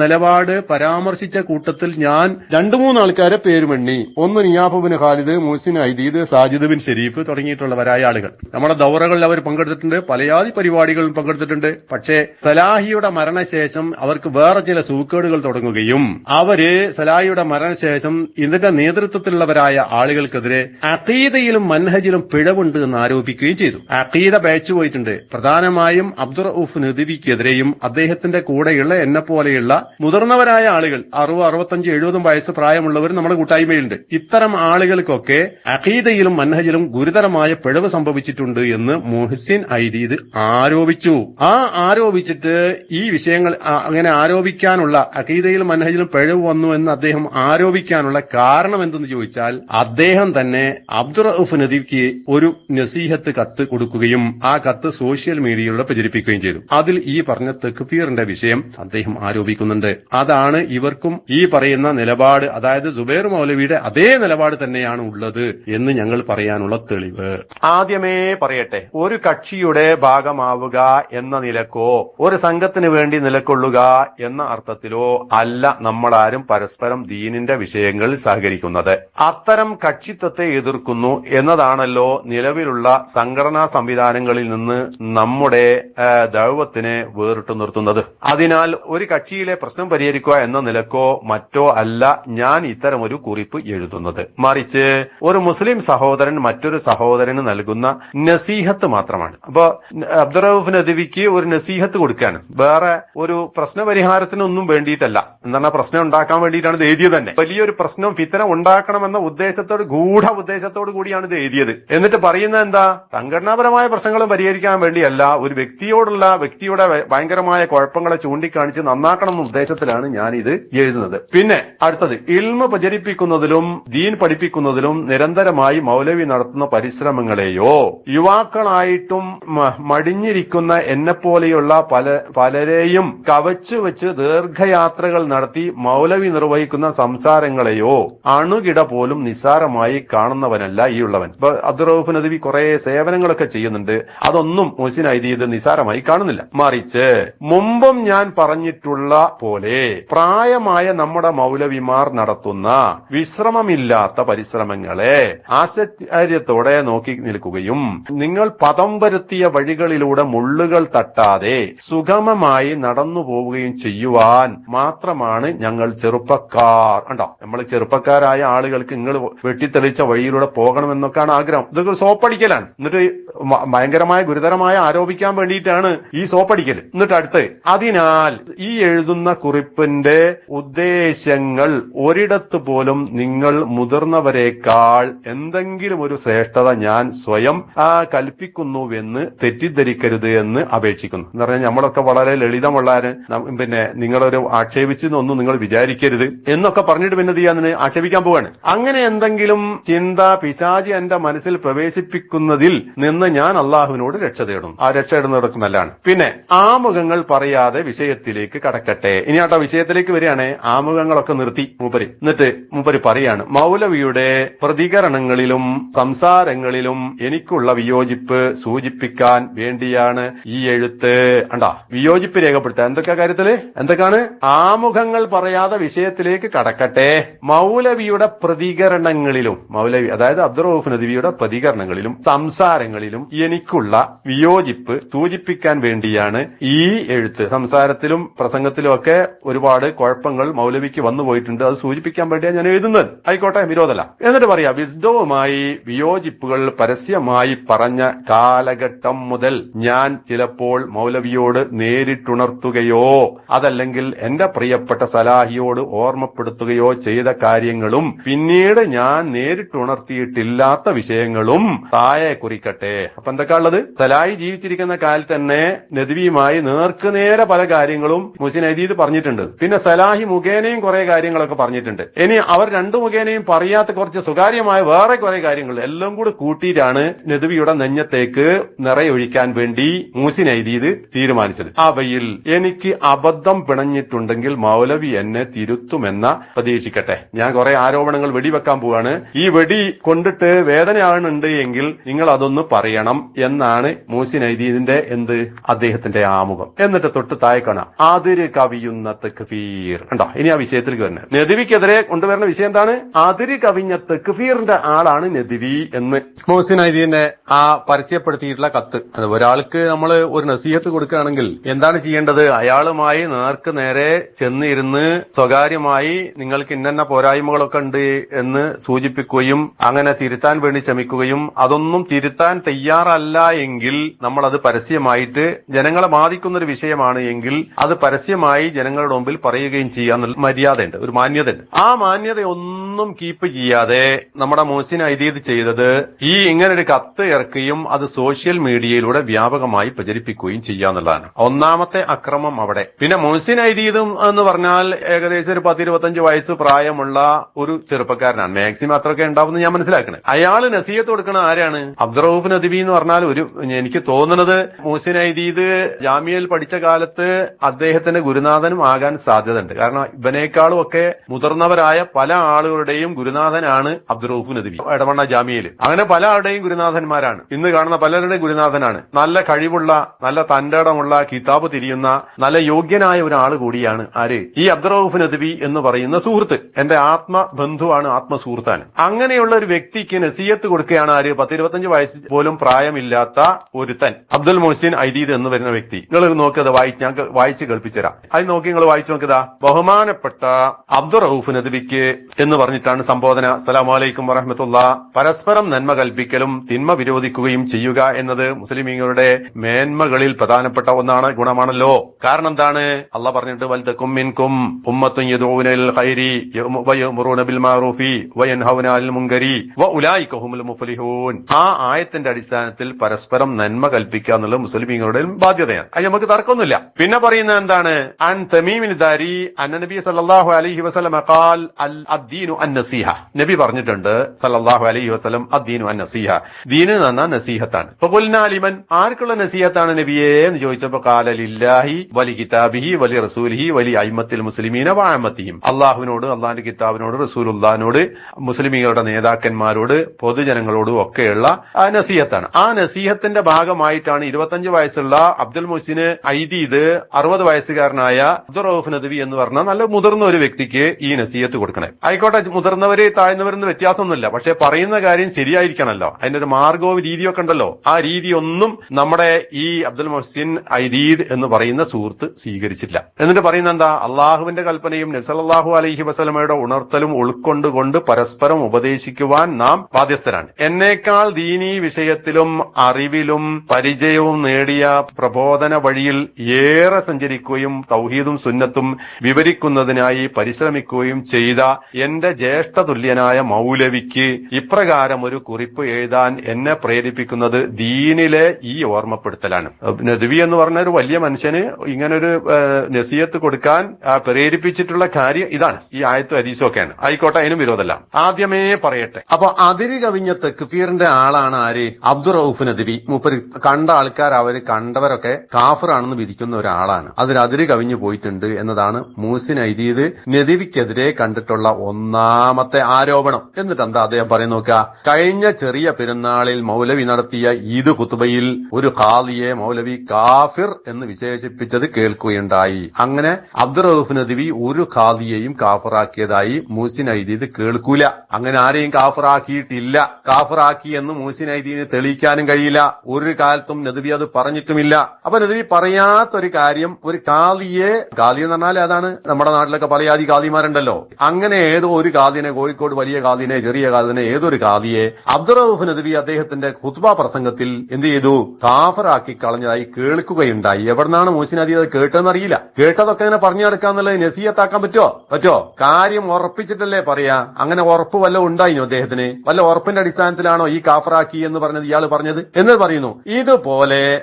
നിലപാട് പരാമർശിച്ച കൂട്ടത്തിൽ ഞാൻ രണ്ടു മൂന്ന് ആൾക്കാരെ പേരുമെണ്ണി ഒന്ന് നിയാഫ് ഖാലിദ് മുഹസിൻ ഐദീദ് സാജിദ് ബിൻ ഷെരീഫ് തുടങ്ങിയിട്ടുള്ളവരായ ആളുകൾ. നമ്മുടെ ദൗറകളിൽ അവർ പങ്കെടുത്തിട്ടുണ്ട് പലയാതി പരിപാടികളിൽ പങ്കെടുത്തിട്ടുണ്ട്. പക്ഷേ സലാഹിയുടെ മരണശേഷം അവർക്ക് വേറെ ചില സൂക്കേടുകൾ തുടങ്ങുകയും അവർ സലാഹിയുടെ മരണശേഷം ഇതിന്റെ നേതൃത്വത്തിലുള്ളവരായ ആളുകൾക്കെതിരെ അഖീദയിലും മൻഹജിലും പിഴവുണ്ട് എന്ന് ആരോപിക്കുകയും ചെയ്തു. അഖീദ പേച്ചു പോയിട്ടുണ്ട്. പ്രധാനമായും അബ്ദുൾ റൌഫ് നദിവിക്കെതിരെയും അദ്ദേഹത്തിന്റെ കൂടെയുള്ള എന്നെ പോലെയുള്ള മുതിർന്നവരായ ആളുകൾ അറുപത് അറുപത്തഞ്ച് എഴുപതും വയസ്സ് പ്രായമുള്ളവർ നമ്മുടെ കൂട്ടായ്മയിലുണ്ട്. ഇത്തരം ആളുകൾക്കൊക്കെ അഖീദയിലും മൻഹജിലും ഗുരുതരമായ പിഴവ് സംഭവിച്ചിട്ടുണ്ട് എന്ന് മുഹസിൻ ഐദീദ് ആരോപിച്ചു. ആ ആരോപിച്ചിട്ട് ഈ വിഷയങ്ങൾ അങ്ങനെ ആരോപിക്കാനുള്ള അഖീദയിലും മൻഹജിലും പിഴവ് വന്നു എന്ന് അദ്ദേഹം ആരോപിക്കാനുള്ള കാരണം എന്തെന്ന് ചോദിച്ചാൽ അദ്ദേഹം തന്നെ അബ്ദുൾ റൌഫ് നദീബ്ക്ക് ഒരു നസീഹത്ത് കത്ത് കൊടുക്കുകയും ആ കത്ത് സോഷ്യൽ മീഡിയയിലൂടെ പ്രചരിപ്പിക്കുകയും ചെയ്തു. അതിൽ ഈ പറഞ്ഞ തെക്കുഫീറിന്റെ വിഷയം അദ്ദേഹം ആരോപിക്കുന്നുണ്ട്. അതാണ് ഇവർക്കും ഈ പറയുന്ന നിലപാട് അതായത് സുബൈർ മൗലവിയുടെ അതേ നിലപാട് തന്നെയാണ് ഉള്ളത് എന്ന് ഞങ്ങൾ പറയാനുള്ള തെളിവ്. ആദ്യമേ പറയട്ടെ ഒരു കക്ഷിയുടെ ഭാഗമാവുക എന്ന നിലക്കോ ഒരു സംഘത്തിന് വേണ്ടി നിലക്കൊള്ളുക എന്ന അർത്ഥത്തിലോ അല്ല നമ്മളാരും പരസ്പരം ദീനിന്റെ വിഷയങ്ങളിൽ സഹകരിക്കുന്നത്. അത്തരം കക്ഷിത്വത്തെ എതിർക്കുന്നു എന്നതാണല്ലോ നിലവിലുള്ള സംഘടനാ സംവിധാനങ്ങളിൽ നിന്ന് നമ്മുടെ ആ, ദൈവത്തിനെ വേറിട്ട് നിർത്തുന്നത്. അതിനാൽ ഒരു കക്ഷിയിലെ പ്രശ്നം പരിഹരിക്കുക എന്ന നിലക്കോ മറ്റോ അല്ല ഞാൻ ഇത്തരമൊരു കുറിപ്പ് എഴുതുന്നത്. മറിച്ച് ഒരു മുസ്ലിം സഹോദരൻ മറ്റൊരു സഹോദരന് നൽകുന്ന നസീഹത്ത് മാത്രമാണ്. അപ്പൊ അബ്ദുറൌഫ് നദിവിക്ക് ഒരു നസീഹത്ത് കൊടുക്കുകയാണ്. വേറെ ഒരു പ്രശ്ന പരിഹാരത്തിനൊന്നും വേണ്ടിയിട്ടല്ല. എന്താണ് പ്രശ്നം ഉണ്ടാക്കാൻ വേണ്ടിയിട്ടാണ് ഇത് എഴുതിയത് തന്നെ. വലിയൊരു പ്രശ്നം ഫിത്തന ഉണ്ടാക്കണമെന്ന ഉദ്ദേശത്തോട് ഗൂഢ ഉദ്ദേശത്തോട് കൂടിയാണ് ഇത് എഴുതിയത്. എന്നിട്ട് പറയുന്നത് എന്താ? സംഘടനാപരമായ പ്രശ്നങ്ങളും പരിഹരിക്കാൻ വേണ്ടിയല്ല. ഒരു വ്യക്തിയോടുള്ള വ്യക്തിയുടെ ഭയങ്കരമായ കുഴപ്പങ്ങളെ ചൂണ്ടിക്കാണിച്ച് നന്നാക്കണം എന്ന ഉദ്ദേശത്തിലാണ് ഞാൻ ഇത് എഴുതുന്നത്. പിന്നെ അടുത്തത് ഇൽമ പ്രചരിപ്പിക്കുന്നതിലും ദീൻ പഠിപ്പിക്കുന്നതിലും നിരന്തരമായി മൗലവി നടത്തുന്ന പരിശ്രമങ്ങളെയോ യുവാക്കളായിട്ടും മടിഞ്ഞിരിക്കുന്ന എന്നെ പോലെയുള്ള പല പലരെയും കവച്ചു വെച്ച് ദീർഘയാത്രകൾ നടത്തി മൗലവി നിർവഹിക്കുന്ന സംസാരങ്ങളെയോ അണുകിട പോലും നിസ്സാരമായി കാണുന്നവനല്ല ഈ ഉള്ളവൻ. അബ്ദുറൌഫ് നദവി കുറെ സേവനങ്ങളൊക്കെ ചെയ്യുന്നുണ്ട്. അതൊന്നും മുസിൻ ഐദി ഇത് നിസ്സാരമായി കാണുന്നില്ല. മറിച്ച് മുമ്പും ഞാൻ പറഞ്ഞിട്ടുള്ള പോലെ പ്രായമായ നമ്മുടെ മൗലവിമാർ നടത്തുന്ന വിശ്രമമില്ലാത്ത പരിശ്രമങ്ങളെ ആശ്ചര്യത്തോടെ നോക്കി നിൽക്കുകയും നിങ്ങൾ പദം വരുത്തിയ വഴികളിലൂടെ മുള്ളുകൾ തട്ടാതെ സുഗമമായി നടന്നു പോവുകയും ചെയ്യുവാൻ മാത്രമാണ് ഞങ്ങൾ ചെറുപ്പക്കാർ. കണ്ടോ? നമ്മൾ ചെറുപ്പക്കാരായ ആളുകൾക്ക് നിങ്ങൾ വെട്ടിത്തെളിച്ച വഴിയിലൂടെ പോകണമെന്നൊക്കെയാണ് ആഗ്രഹം. ഇതൊക്കെ സോപ്പടിക്കലാണ്. എന്നിട്ട് ഭയങ്കരമായ ഗുരുതരമായ ആരോപിക്കാൻ വേണ്ടിയിട്ടാണ് ഈ സോപ്പടിക്കൽ എന്നിട്ട് അടുത്ത് അതിനാൽ ഈ എഴുതുന്ന കുറിപ്പിന്റെ ഉദ്ദേശങ്ങൾ ഒരിടത്ത് പോലും നിങ്ങൾ മുതിർന്നവരെക്കാൾ എന്തെങ്കിലും ഒരു ശ്രേഷ്ഠത ഞാൻ സ്വയം കൽപ്പിക്കുന്നുവെന്ന് തെറ്റിദ്ധരിക്കരുത് എന്ന് അപേക്ഷിക്കുന്നു. എന്ന് പറഞ്ഞാൽ നമ്മളൊക്കെ വളരെ ലളിതമുള്ള പിന്നെ നിങ്ങളൊരു ആക്ഷേപിച്ചെന്നൊന്നും നിങ്ങൾ വിചാരിക്കരുത് എന്നൊക്കെ പറഞ്ഞിട്ട് പിന്നെ ചെയ്യാൻ ആക്ഷേപിക്കാൻ പോവാണ്. അങ്ങനെ എന്തെങ്കിലും ചിന്ത പിശാചി എന്റെ മനസ്സിൽ പ്രവേശിപ്പിക്കുന്നതിൽ നിന്ന് ഞാൻ അള്ളാഹുവിനോട് രക്ഷ തേടും. ആ രക്ഷ ഇടുന്നതൊക്കെ നല്ലതാണ്. പിന്നെ ആമുഖങ്ങൾ പറയാതെ വിഷയത്തിലേക്ക് കടക്കട്ടെ. ഇനി ആട്ടോ വിഷയത്തിലേക്ക് വരികയാണ്. ആമുഖങ്ങളൊക്കെ നിർത്തി മൂപ്പര്. എന്നിട്ട് മൂപ്പര് പറയാണ് മൗലവിയുടെ പ്രതികരണങ്ങളിലും സംസാരങ്ങളിലും എനിക്കുള്ള വിയോജിപ്പ് സൂചിപ്പിക്കാൻ വേണ്ടിയാണ് ഈ എഴുത്ത്. അണ്ടാ വിയോജിപ്പ് രേഖപ്പെടുത്തുക. എന്തൊക്കെ കാര്യത്തിൽ? എന്തൊക്കെയാണ്? ആമുഖങ്ങൾ പറയാതെ വിഷയത്തിലേക്ക് കടക്കട്ടെ. മൗലവിയുടെ പ്രതികരണങ്ങളിലും മൗലവി അതായത് അബ്ദുറൌഫ് നദിവിയുടെ പ്രതികരണങ്ങളിലും സംസാരങ്ങളിലും എനിക്കുള്ള വിയോജിപ്പ് സൂചിപ്പിക്കാൻ വേണ്ടിയാണ് ഈ എഴുത്ത് സംസാരത്തിലും പ്രസംഗത്തിലും ഒക്കെ ഒരുപാട് കുഴപ്പങ്ങൾ മൗലവിക്ക് വന്നു പോയിട്ടുണ്ട്. അത് സൂചിപ്പിക്കാൻ വേണ്ടിയാണ് ഞാൻ എഴുതുന്നത്. ആയിക്കോട്ടെ വിരോധമല്ല. എന്നിട്ട് പറയാ വിസ്ഡവുമായി വിയോജിപ്പുകൾ പരസ്യമായി പറഞ്ഞ കാലഘട്ടം മുതൽ ഞാൻ ചിലപ്പോൾ മൗലവിയോട് നേരിട്ടുണർത്തുകയോ അതല്ലെങ്കിൽ എന്റെ പ്രിയപ്പെട്ട സലാഹിയോട് ഓർമ്മപ്പെടുത്തുകയോ ചെയ്ത കാര്യങ്ങളും പിന്നീട് ഞാൻ നേരിട്ടുണർത്തിയിട്ടില്ലാത്ത വിഷയങ്ങളും താഴെ കുറിക്കട്ടെ. അപ്പൊ എന്തൊക്കെയുള്ളത് സലാഹി ജീവിച്ചിരിക്കുന്ന കാലത്ത് തന്നെ നദിവിയുമായി നേർക്കുനേരെ പല കാര്യങ്ങളും മുസിൻ അദീദ് പറഞ്ഞിട്ടുണ്ട്. പിന്നെ സലാഹി മുഖേനയും കുറെ കാര്യങ്ങളൊക്കെ പറഞ്ഞിട്ടുണ്ട്. ഇനി അവർ രണ്ടു മുഖേനയും പറയാത്ത കുറച്ച് സ്വകാര്യമായ വേറെ കുറെ കാര്യങ്ങൾ എല്ലാം കൂടി കൂട്ടിയിട്ടാണ് നദ്വിയുടെ നെഞ്ഞത്തേക്ക് നിറയൊഴിക്കാൻ വേണ്ടി മൂസിൻ അദീദ് തീരുമാനിച്ചത്. അവയിൽ എനിക്ക് അബദ്ധം പിണഞ്ഞിട്ടുണ്ടെങ്കിൽ മൗലവി എന്നെ തിരുത്തുമെന്ന പ്രതീക്ഷിക്കട്ടെ. ഞാൻ കുറെ ആരോപണങ്ങൾ വെടിവെക്കാൻ പോവാണ്. ഈ വെടി കൊണ്ടിട്ട് വേദനയാകുന്നുണ്ട് എങ്കിൽ നിങ്ങൾ അതൊന്ന് പറയണം എന്നാണ് മൂസിൻ ഐദീദിന്റെ എന്ത്? അദ്ദേഹത്തിന്റെ ആമുഖം. എന്നിട്ട് തൊട്ട് താഴെ അതിര് കവിയുന്ന തെക്ഫീർ കണ്ടോ? ഇനി ആ വിഷയത്തിലേക്ക് വരുന്നത് നദിവിക്കെതിരെ കൊണ്ടുവരുന്ന വിഷയം എന്താണ്? അതിര് കവിഞ്ഞ തെക്ഫീറിന്റെ ആളാണ് നദിവി എന്ന്. മോസിൻ അരിയനെ ആ പരസ്യപ്പെടുത്തിയിട്ടുള്ള കത്ത്. ഒരാൾക്ക് നമ്മൾ ഒരു നസീഹത്ത് കൊടുക്കുകയാണെങ്കിൽ എന്താണ് ചെയ്യേണ്ടത്? അയാളുമായി നേർക്ക് നേരെ ചെന്നിരുന്ന് സ്വകാര്യമായി നിങ്ങൾക്ക് ഇന്ന പോരായ്മകളൊക്കെ ഉണ്ട് എന്ന് സൂചിപ്പിക്കുകയും അങ്ങനെ തിരുത്താൻ വേണ്ടി ശ്രമിക്കുകയും അതൊന്നും തിരുത്താൻ തയ്യാറല്ല എങ്കിൽ നമ്മൾ അത് പരസ്യമായിട്ട് ജനങ്ങളെ ബാധിക്കുന്ന ഒരു വിഷയമാണ് എങ്കിൽ അത് പരസ്യമായി ജനങ്ങളുടെ മുമ്പിൽ പറയുകയും ചെയ്യാന്നുള്ള മര്യാദയുണ്ട് ഒരു മാന്യതയുണ്ട്. ആ മാന്യതയൊന്നും കീപ്പ് ചെയ്യാതെ നമ്മുടെ മോസിൻ ഐദീദ് ചെയ്തത് ഈ ഇങ്ങനൊരു കത്ത് ഇറക്കുകയും അത് സോഷ്യൽ മീഡിയയിലൂടെ വ്യാപകമായി പ്രചരിപ്പിക്കുകയും ചെയ്യാന്നുള്ളതാണ് ഒന്നാമത്തെ അക്രമം അവിടെ. പിന്നെ മോസിൻ ഐദീദും എന്ന് പറഞ്ഞാൽ ഏകദേശം ഒരു പത്തിരുപത്തഞ്ച് വയസ്സ് പ്രായമുള്ള ഒരു ചെറുപ്പക്കാരനാണ്. മാക്സിമം അത്രയൊക്കെ ഉണ്ടാവുമെന്ന് ഞാൻ മനസ്സിലാക്കണേ. അയാൾ നസീയത്ത് കൊടുക്കുന്ന ആരാണ്? അബ്ദുറൌഫ് നദിബി എന്ന് പറഞ്ഞാൽ ഒരു എനിക്ക് തോന്നുന്നത് മോസിൻ ഐദീദ് ജാമ്യയിൽ പഠിച്ച കാലത്ത് അദ്ദേഹത്തിന്റെ ഗുരുനാഥനും ആകാൻ സാധ്യതയുണ്ട്. കാരണം ഇവനേക്കാളും ഒക്കെ മുതിർന്നവരായ പല ആളുകളുടെയും ഗുരുനാഥനാണ് അബ്ദുറൌഫ് നദവി എടവണ്ണ ജാമ്യയിൽ. അങ്ങനെ പല ആളുടെയും ഗുരുനാഥന്മാരാണ്. ഇന്ന് കാണുന്ന പലരുടെയും ഗുരുനാഥനാണ്. നല്ല കഴിവുള്ള നല്ല തന്റേടമുള്ള കിതാബ് തിരിയുന്ന നല്ല യോഗ്യനായ ഒരാൾ കൂടിയാണ് ആര്? ഈ അബ്ദുറൌഫ് നദവി എന്ന് പറയുന്ന സുഹൃത്ത്. എന്റെ ആത്മബന്ധുവാണ് ആത്മസുഹൃത്താണ്. അങ്ങനെയുള്ള ഒരു വ്യക്തിക്ക് നസീയത്ത് കൊടുക്കുകയാണ് ആര്? പത്തിരുപത്തഞ്ച് വയസ്സ് പോലും പ്രായമില്ലാത്ത ഒരുത്തൻ. അബ്ദുൽ മൊഹ്സിൻ ഐദീദ് എന്ന് വരുന്ന വ്യക്തി. നിങ്ങൾ നോക്കിയത് വായിച്ച് ഞാൻ വായിച്ച് കേൾപ്പിച്ചുതരാം. അത് നോക്കി നിങ്ങൾ വായിച്ചു നോക്കിയതാ. ബഹുമാനപ്പെട്ട അബ്ദുൾ റൌഫ് നദ്വിക്ക് എന്ന് പറഞ്ഞിട്ടാണ് സംബോധന. അസ്സലാമലൈക്കും വറഹമത്തുള്ള. പരസ്പരം നന്മ കൽപ്പിക്കലും തിന്മ വിരോധിക്കുകയും ചെയ്യുക എന്നത് മുസ്ലിമീങ്ങളുടെ മേന്മകളിൽ പ്രധാനപ്പെട്ട ഒന്നാണ് ഗുണമാണല്ലോ. കാരണം എന്താണ് അല്ല പറഞ്ഞിട്ട് വലുത് മിൻകും ഉമ്മത്തും ഖൈരി വയൻഹൗന മുങ്കരി വ മുഫ്ലിഹൂൻ. ആ ആയത്തിന്റെ അടിസ്ഥാനത്തിൽ പരസ്പരം നന്മ കൽപ്പിക്കുക എന്നുള്ളത് മുസ്ലിമീങ്ങളുടെ ബാധ്യതയാണ് അത് നമുക്ക് തർക്കമൊന്നുമില്ല. പിന്നെ പറയുന്നത് എന്താണ്? അൻ തമീമിൻ ദാരി അന്നബി സല്ലാഹു അലൈഹി വസല്ലം ഖാൽ അൽ അദ്ദീനു അൻ നസീഹ. നബി പറഞ്ഞിട്ടുണ്ട് സല്ലല്ലാഹു അലഹി വസ്ലം അദ്ദീനു അൻ നസീഹ. ദീന് എന്ന നസീഹത്താണ്. ഇപ്പൊ ലിമൻ ആർക്കുള്ള നസീഹത്താണ് നബിയെ എന്ന് ചോദിച്ചപ്പോ കാല ലില്ലാഹി വലി കിതാബിഹി വലി റസൂലിഹി വലി അയിമത്തിൽ മുസ്ലിമീന വാഴമത്തിയും അള്ളാഹുവിനോട് അള്ളാഹിന്റെ കിതാബിനോട് റസൂലുള്ളാഹിനോട് മുസ്ലിമീങ്ങളുടെ നേതാക്കന്മാരോട് പൊതുജനങ്ങളോടും ഒക്കെയുള്ള ആ നസീഹത്താണ്. ആ നസീഹത്തിന്റെ ഭാഗമായിട്ടാണ് ഇരുപത്തഞ്ച് വയസ്സുള്ള അബ്ദുൽ മുഹസിന് ഐദീദ് അറുപത് വയസ്സുകാരനായ അബ്ദുൾ റൌഫ് നദവി എന്ന് പറഞ്ഞ നല്ല മുതിർന്ന ഒരു വ്യക്തിക്ക് ഈ നസീഹത്ത് കൊടുക്കണേ. ആയിക്കോട്ടെ മുതിർന്നവര് താഴ്ന്നവരെന്ന് വ്യത്യാസമൊന്നുമില്ല. പക്ഷെ പറയുന്ന കാര്യം ശരിയായിരിക്കണല്ലോ. അതിന്റെ ഒരു മാർഗവും രീതിയൊക്കെ ഉണ്ടല്ലോ. ആ രീതി ഒന്നും നമ്മുടെ ഈ അബ്ദുൽ മുഹസിൻ ഐദീദ് എന്ന് പറയുന്ന സുഹൃത്ത് സ്വീകരിച്ചില്ല. എന്നിട്ട് പറയുന്ന എന്താ? അള്ളാഹുവിന്റെ കൽപ്പനയും നസലാഹു അലഹി വസലമയുടെ ഉണർത്തലും ഉൾക്കൊണ്ടുകൊണ്ട് പരസ്പരം ഉപദേശിക്കുവാൻ നാം ബാധ്യസ്ഥരാണ്. എന്നേക്കാൾ ദീനീ വിഷയത്തിലും അറിവിലും പരിചയവും നേടിയ പ്രബോധന വഴിയിൽ ഏറെ സഞ്ചരിക്കുകയും തൗഹീദും സുന്നത്തും വിവരിക്കുന്നതിനായി പരിശ്രമിക്കുകയും ചെയ്ത എന്റെ ജ്യേഷ്ഠ തുല്യനായ മൗലവിക്ക് ഇപ്രകാരം ഒരു കുറിപ്പ് എഴുതാൻ എന്നെ പ്രേരിപ്പിക്കുന്നത് ദീനിലെ ഈ ഓർമ്മപ്പെടുത്തലാണ്. നദുവി എന്ന് പറഞ്ഞ ഒരു വലിയ മനുഷ്യന് ഇങ്ങനൊരു നസീയത്ത് കൊടുക്കാൻ പ്രേരിപ്പിച്ചിട്ടുള്ള കാര്യം ഇതാണ്. ഈ ആയത്തും അരീസും ഒക്കെയാണ്. ആയിക്കോട്ടെ അതിനും വിരോധമല്ല. ആദ്യമേ പറയട്ടെ. അപ്പൊ അതിരി കവിഞ്ഞ തെക്കുഫീറിന്റെ ആളാണ് ആര്? അബ്ദുറൌഫ് നദുവി. മൂപ്പര് കണ്ട ആൾക്കാർ അവർ കണ്ടവരൊക്കെ കാഫറാണെന്ന് വിധിക്കുന്ന ഒരാളാണ്. അതിൽ അതിര് കവിഞ്ഞു പോയിട്ടുണ്ട് എന്നതാണ് മൂസിൻ ഐദീദ് നദിവിക്കെതിരെ കണ്ടിട്ടുള്ള ഒന്നാമത്തെ ആരോപണം. എന്നിട്ട് എന്താ അദ്ദേഹം പറയുന്നു നോക്കുക? കഴിഞ്ഞ ചെറിയ പെരുന്നാളിൽ മൗലവി നടത്തിയ ഈദ് കുത്തുബയിൽ ഒരു ഖാദിയെ മൗലവി കാഫിർ എന്ന് വിശേഷിപ്പിച്ചത് കേൾക്കുകയുണ്ടായി. അങ്ങനെ അബ്ദുൾ റൌഫ് നദിവി ഒരു ഖാദിയെയും കാഫറാക്കിയതായി മൂസിൻ ഐദീദ് കേൾക്കൂല. അങ്ങനെ ആരെയും കാഫറാക്കിയിട്ടില്ല. കാഫറാക്കി എന്ന് മൂസിൻ ഐദീന് തെളിയിക്കാനും കഴിയില്ല. ഒരു കാലത്തും നദവി അത് പറഞ്ഞിട്ടുമില്ല. അപ്പൊ നദവി പറയാത്തൊരു കാര്യം ഒരു കാലിയെ കാലി എന്ന് പറഞ്ഞാൽ അതാണ് നമ്മുടെ നാട്ടിലൊക്കെ പല ജാതി കാലിമാരുണ്ടല്ലോ അങ്ങനെ ഏതോ ഒരു കാദിനെ കോഴിക്കോട് വലിയ കാദിനെ ചെറിയ കാദിനെ ഏതൊരു കാദിയെ അബ്ദുറൌഫ് നദവി അദ്ദേഹത്തിന്റെ ഖുത്ബ പ്രസംഗത്തിൽ എന്ത് ചെയ്തു? കാഫറാക്കി കളഞ്ഞതായി കേൾക്കുകയുണ്ടായി. എവിടുന്നാണ് മൂസിൻ അദി അത് കേട്ടതെന്നറിയില്ല കേട്ടതൊക്കെ അങ്ങനെ പറഞ്ഞു നടക്കാന്നുള്ളത് നസീയത്താക്കാൻ പറ്റുമോ? പറ്റോ? കാര്യം ഉറപ്പിച്ചിട്ടല്ലേ പറയാ? അങ്ങനെ ഉറപ്പ് വല്ല ഉണ്ടായിനോ അദ്ദേഹത്തിന്? വല്ല ഉറപ്പിന്റെ അടിസ്ഥാനത്തിലാണോ ഈ കാഫറാക്കി എന്ന് പറഞ്ഞത് ഇയാൾ പറഞ്ഞത്? എന്ന് പറയുന്നു. ഇതുപോലെ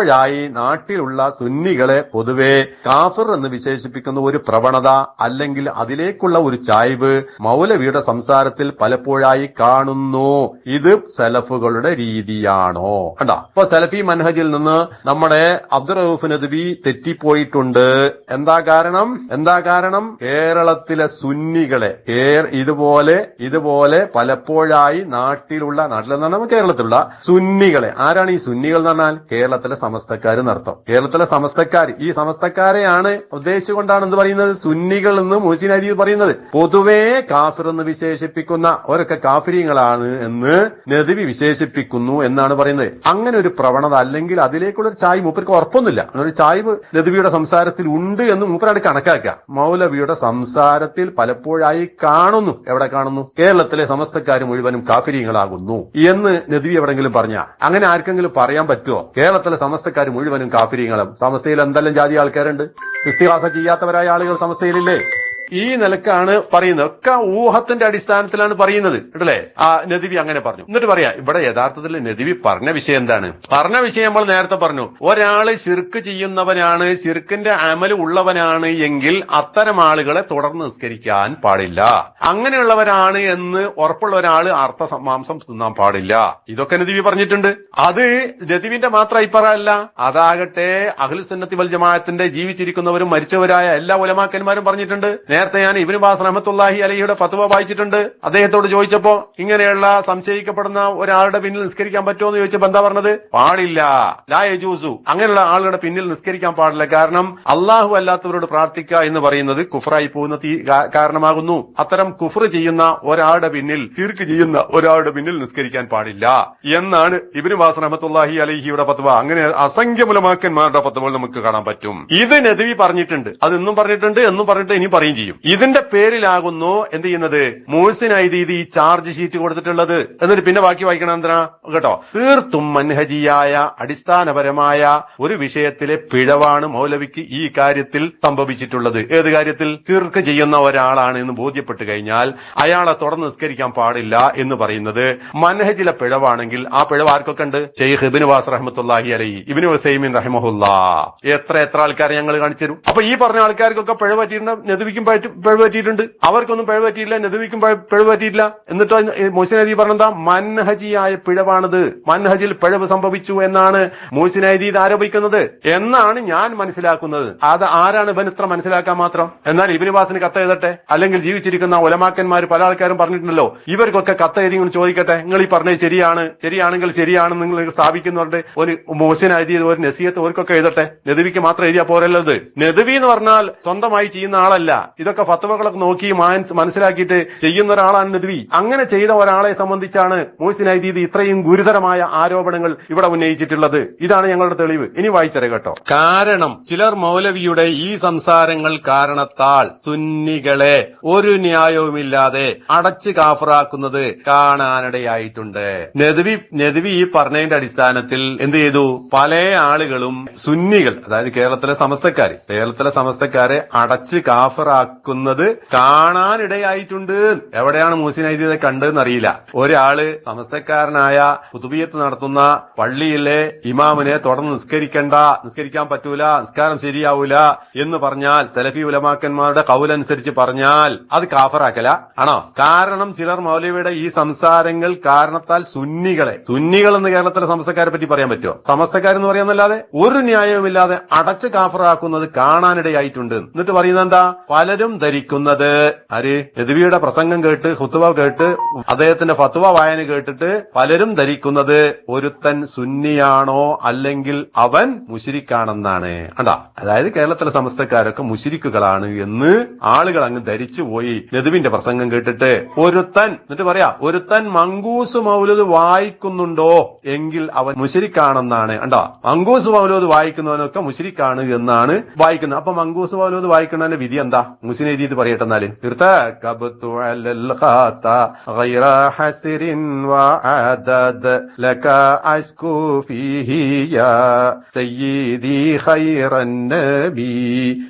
പലപ്പോഴായി നാട്ടിലുള്ള സുന്നികളെ പൊതുവെ കാഫിർ എന്ന് വിശേഷിപ്പിക്കുന്ന ഒരു പ്രവണത അല്ലെങ്കിൽ അതിലേക്കുള്ള ഒരു ചായ്വ് മൗലവിയുടെ സംസാരത്തിൽ പലപ്പോഴായി കാണുന്നു. ഇത് സലഫുകളുടെ രീതിയാണോ? കണ്ട? അപ്പൊ സലഫി മൻഹജിൽ നിന്ന് നമ്മുടെ അബ്ദുൾ റൌഫ് നദ്വി തെറ്റിപ്പോയിട്ടുണ്ട്. എന്താ കാരണം? എന്താ കാരണം? കേരളത്തിലെ സുന്നികളെ ഇതുപോലെ ഇതുപോലെ പലപ്പോഴായി നാട്ടിലുള്ള നാട്ടിലെന്ന് പറഞ്ഞാൽ കേരളത്തിലുള്ള സുന്നികളെ. ആരാണ് ഈ സുന്നികൾ എന്ന് പറഞ്ഞാൽ? കേരളത്തിലെ സമസ്തക്കാർ എന്നർത്ഥം കേരളത്തിലെ സമസ്തക്കാർ ഈ സമസ്തക്കാരെയാണ് ഉദ്ദേശിച്ചുകൊണ്ടാണ് എന്ത് പറയുന്നത്? സുന്നികൾ എന്ന് മുഹസിൻ അലി പറയുന്നത്. പൊതുവേ കാഫിർ എന്ന് വിശേഷിപ്പിക്കുന്ന അവരൊക്കെ കാഫിര്യങ്ങളാണ് എന്ന് നദവി വിശേഷിപ്പിക്കുന്നു എന്നാണ് പറയുന്നത്. അങ്ങനെ ഒരു പ്രവണത അല്ലെങ്കിൽ അതിലേക്കുള്ള ഒരു ചായ് മൂപ്പർക്ക് ഉറപ്പൊന്നുമില്ല. ഒരു ചായ്വ് നദവിയുടെ സംസാരത്തിൽ ഉണ്ട് എന്ന് മൂപ്പരാണ് കണക്കാക്കുക. മൗലവിയുടെ സംസാരത്തിൽ പലപ്പോഴായി കാണുന്നു. എവിടെ കാണുന്നു? കേരളത്തിലെ സമസ്തക്കാർ മുഴുവനും കാഫിര്യങ്ങളാകുന്നു എന്ന് നദവി എവിടെങ്കിലും പറഞ്ഞ? അങ്ങനെ ആർക്കെങ്കിലും പറയാൻ പറ്റുമോ കേരളത്തിലെ സമസ്തക്കാർ മുഴുവനും കാഫിരിയങ്ങളും സമസ്തയിൽ എന്തെല്ലാം ജാതി ആൾക്കാരുണ്ട്? ഇസ്തിഹാസ ചെയ്യാത്തവരായ ആളുകൾ സമസ്തയിലില്ലേ? ഈ നിലക്കാണ് പറയുന്നത്. ഒക്കെ ഊഹത്തിന്റെ അടിസ്ഥാനത്തിലാണ് പറയുന്നത്. കേട്ടല്ലേ? ആ നദിവി അങ്ങനെ പറഞ്ഞു. എന്നിട്ട് പറയാ ഇവിടെ യഥാർത്ഥത്തിൽ നദിവി പറഞ്ഞ വിഷയം എന്താണ്? പറഞ്ഞ വിഷയം നമ്മൾ നേരത്തെ പറഞ്ഞു. ഒരാൾ ശിർക്ക് ചെയ്യുന്നവനാണ് ശിർക്കിന്റെ അമൽ ഉള്ളവനാണ് എങ്കിൽ അത്തരം ആളുകളെ തുടർന്ന് നിസ്കരിക്കാൻ പാടില്ല. അങ്ങനെയുള്ളവരാണ് എന്ന് ഉറപ്പുള്ള ഒരാൾ അർത്ഥ മാംസം തിന്നാൻ പാടില്ല. ഇതൊക്കെ നദിവി പറഞ്ഞിട്ടുണ്ട്. അത് നദിവിന്റെ മാത്രം അഭിപ്രായമല്ല. അതാകട്ടെ അഖിൽ സുന്നത്തി വൽ ജമാഅത്തിന്റെ ജീവിച്ചിരിക്കുന്നവരും മരിച്ചവരായ എല്ലാ ഉലമാക്കന്മാരും പറഞ്ഞിട്ടുണ്ട്. നേരത്തെ ഞാൻ ഇബിന് ബാസ് റഹമത്തുല്ലാഹി അലിയുടെ ഫത്വ വായിച്ചിട്ടുണ്ട്. അദ്ദേഹത്തോട് ചോദിച്ചപ്പോ ഇങ്ങനെയുള്ള സംശയിക്കപ്പെടുന്ന ഒരാളുടെ പിന്നിൽ നിസ്കരിക്കാൻ പറ്റുമോ? എന്ന് ചോദിച്ചപ്പോ എന്താ പറഞ്ഞത്? പാടില്ല. ലാ യജൂസു. അങ്ങനെയുള്ള ആളുകളുടെ പിന്നിൽ നിസ്കരിക്കാൻ പാടില്ല. കാരണം അള്ളാഹു അല്ലാത്തവരോട് പ്രാർത്ഥിക്കുക എന്ന് പറയുന്നത് കുഫറായി പോകുന്ന കാരണമാകുന്നു. അത്തരം കുഫർ ചെയ്യുന്ന ഒരാളുടെ പിന്നിൽ തീർക്ക് ചെയ്യുന്ന ഒരാളുടെ പിന്നിൽ നിസ്കരിക്കാൻ പാടില്ല. എന്നാണ് ഇബിന് ബാസ് റഹമത്തുല്ലാഹി അലഹിയുടെ ഫത്വ. അങ്ങനെ അസംഖ്യ മുലമാക്കന്മാരുടെ ഫത്വകൾ നമുക്ക് കാണാൻ പറ്റും. ഇത് നദവി പറഞ്ഞിട്ടുണ്ട്. അത് പറഞ്ഞിട്ടുണ്ട് എന്നും പറഞ്ഞിട്ട് ഇനി പറയും ചെയ്യും. ഇതിന്റെ പേരിലാകുന്നു എന്ത് ചെയ്യുന്നത്? മൂഴ്സിനായി ഇത് ഈ ചാർജ് ഷീറ്റ് കൊടുത്തിട്ടുള്ളത്. എന്നിട്ട് പിന്നെ ബാക്കി വായിക്കണം എന്തിനാ? കേട്ടോ. തീർത്തും മൻഹജിയായ അടിസ്ഥാനപരമായ ഒരു വിഷയത്തിലെ പിഴവാണ് മൗലവിക്ക് ഈ കാര്യത്തിൽ സംഭവിച്ചിട്ടുള്ളത്. ഏത് കാര്യത്തിൽ? തീർക്ക് ചെയ്യുന്ന ഒരാളാണ് എന്ന് ബോധ്യപ്പെട്ട് കഴിഞ്ഞാൽ അയാളെ തുടർന്ന് നിസ്കരിക്കാൻ പാടില്ല എന്ന് പറയുന്നത് മൻഹജിലെ പിഴവാണെങ്കിൽ ആ പിഴവ് ആർക്കൊക്കെ ഉണ്ട്? ഷെയ്ഖ് ഇബിന് വാസ് റഹ്മത്തുല്ലാഹി അലൈ ഇബിന് വസൈമിൻ റഹ്മുല്ലാ എത്ര എത്ര ആൾക്കാരെ ഞങ്ങൾ കാണിച്ചു തരും? അപ്പൊ ഈ പറഞ്ഞ ആൾക്കാർക്കൊക്കെ പിഴവ് പറ്റിയിട്ടുണ്ട് നെതുവിക്കും പിഴവ് പറ്റിയിട്ടുണ്ട് അവർക്കൊന്നും പിഴവ് പറ്റിയില്ല പറ്റിയില്ല എന്നിട്ട് മോസിൻ നദി പറഞ്ഞെന്താ? മൻഹജിയായ പിഴവാണത്. മൻഹജിൽ പിഴവ് സംഭവിച്ചു എന്നാണ് ഇത് ആരോപിക്കുന്നത്. എന്നാണ് ഞാൻ മനസ്സിലാക്കുന്നത്. അത് ആരാണ് ഇവൻ ഇത്ര മനസ്സിലാക്കാൻ മാത്രം? എന്നാൽ ഇബിന് ബാസിന് കത്ത് എഴുതട്ടെ? അല്ലെങ്കിൽ ജീവിച്ചിരിക്കുന്ന ഒലമാക്കന്മാർ പല ആൾക്കാരും പറഞ്ഞിട്ടുണ്ടല്ലോ. ഇവർക്കൊക്കെ കത്ത് എഴുതി ചോദിക്കട്ടെ? നിങ്ങൾ ഈ പറഞ്ഞത് ശരിയാണ്. ശരിയാണെങ്കിൽ ശരിയാണെന്ന് നിങ്ങൾ സ്ഥാപിക്കുന്നുണ്ട്. ഒരു എഴുതിയത് ഒരു നസീയത്ത് അവർക്കൊക്കെ എഴുതട്ടെ? നെതുവിക്ക് മാത്രം എഴുതിയാ പോരല്ലത്. നെതുവി എന്ന് പറഞ്ഞാൽ സ്വന്തമായി ചെയ്യുന്ന ആളല്ല. ഇതൊക്കെ ഫത്തവകളൊക്കെ നോക്കി മനസ്സിലാക്കിയിട്ട് ചെയ്യുന്ന ഒരാളാണ് നദ്വി. അങ്ങനെ ചെയ്ത ഒരാളെ സംബന്ധിച്ചാണ് മോഹ്സിൻ എഴുതിയത് ഇത്രയും ഗുരുതരമായ ആരോപണങ്ങൾ ഇവിടെ ഉന്നയിച്ചിട്ടുള്ളത്. ഇതാണ് ഞങ്ങളുടെ തെളിവ്. ഇനി വായിച്ചറ കേട്ടോ. കാരണം ചിലർ മൗലവിയുടെ ഈ സംസാരങ്ങൾ കാരണത്താൽ സുന്നികളെ ഒരു ന്യായവുമില്ലാതെ അടച്ച് കാഫറാക്കുന്നത് കാണാനിടയായിട്ടുണ്ട്. നെതുവി നെതുവി ഈ പറഞ്ഞതിന്റെ അടിസ്ഥാനത്തിൽ എന്ത് ചെയ്തു? പല ആളുകളും സുന്നികൾ അതായത് കേരളത്തിലെ സമസ്തക്കാര് കേരളത്തിലെ സമസ്തക്കാരെ അടച്ച് കാഫറാക്കുന്നത് കാണാനിടയായിട്ടുണ്ട്. എവിടെയാണ് ഐതിഹ്യത്തെ കണ്ടതെന്ന് അറിയില്ല. ഒരാൾ സമസ്തക്കാരനായ പുതുബിയത്ത് നടത്തുന്ന പള്ളിയിലെ ഇമാമിനെ തുടർന്ന് നിസ്കരിക്കണ്ട നിസ്കരിക്കാൻ പറ്റൂല നിസ്കാരം ശരിയാവൂല എന്ന് പറഞ്ഞാൽ സലഫി ഉലമാക്കന്മാരുടെ കൗലനുസരിച്ച് പറഞ്ഞാൽ അത് കാഫറാക്കല. ആണോ? കാരണം ചിലർ മൗലവിയുടെ ഈ സംസാരങ്ങൾ കാരണത്താൽ സുന്നികളെ സുന്നികൾ എന്ന് കേരളത്തിലെ സമസ്തക്കാരെ പറ്റി പറയാൻ പറ്റുമോ? സമസ്തക്കാരെന്ന് പറയാന്നല്ലാതെ ഒരു ന്യായവുമില്ലാതെ അടച്ച് കാഫറാക്കുന്നത് കാണാനിടയായിട്ടുണ്ട്. എന്നിട്ട് പറയുന്നത് എന്താ? പലരും ധരിക്കുന്നത്. ആര് യദുവിയുടെ പ്രസംഗം കേട്ട് ഹുത്തുവ കേട്ട് അദ്ദേഹത്തിന്റെ ഫത്തുവ വായന കേട്ടിട്ട് പലരും ധരിക്കുന്നത് ഒരുത്തൻ സുന്നിയാണോ അല്ലെങ്കിൽ അവൻ മുഷിരിക്കാണെന്നാണ് അതാ അതായത് കേരളത്തിലെ സമസ്തക്കാരൊക്കെ മുഷിരിക്കുകളാണ് എന്ന് ആളുകൾ അങ്ങ് ധരിച്ചു പോയി നദുവിന്റെ പ്രസംഗം കേട്ടിട്ട്. ഒരുത്തൻ എന്നിട്ട് പറയാ ഒരുത്തൻ മങ്കൂസ് മൗലത് വായിക്കുന്നുണ്ടോ എങ്കിൽ അവൻ മുഷിരിക്കാണെന്നാണ് കണ്ടോ? മങ്കൂസ് മൗലത് വായിക്കുന്നവനൊക്കെ മുഷിരിക്കാണ് എന്നാണ് വായിക്കുന്നത്. അപ്പൊ മങ്കൂസ് മൗലത് വായിക്കുന്നതിന്റെ വിധി എന്താ? മുസിൻ എഴുതിയത് പറയട്ടെ എന്നാൽ.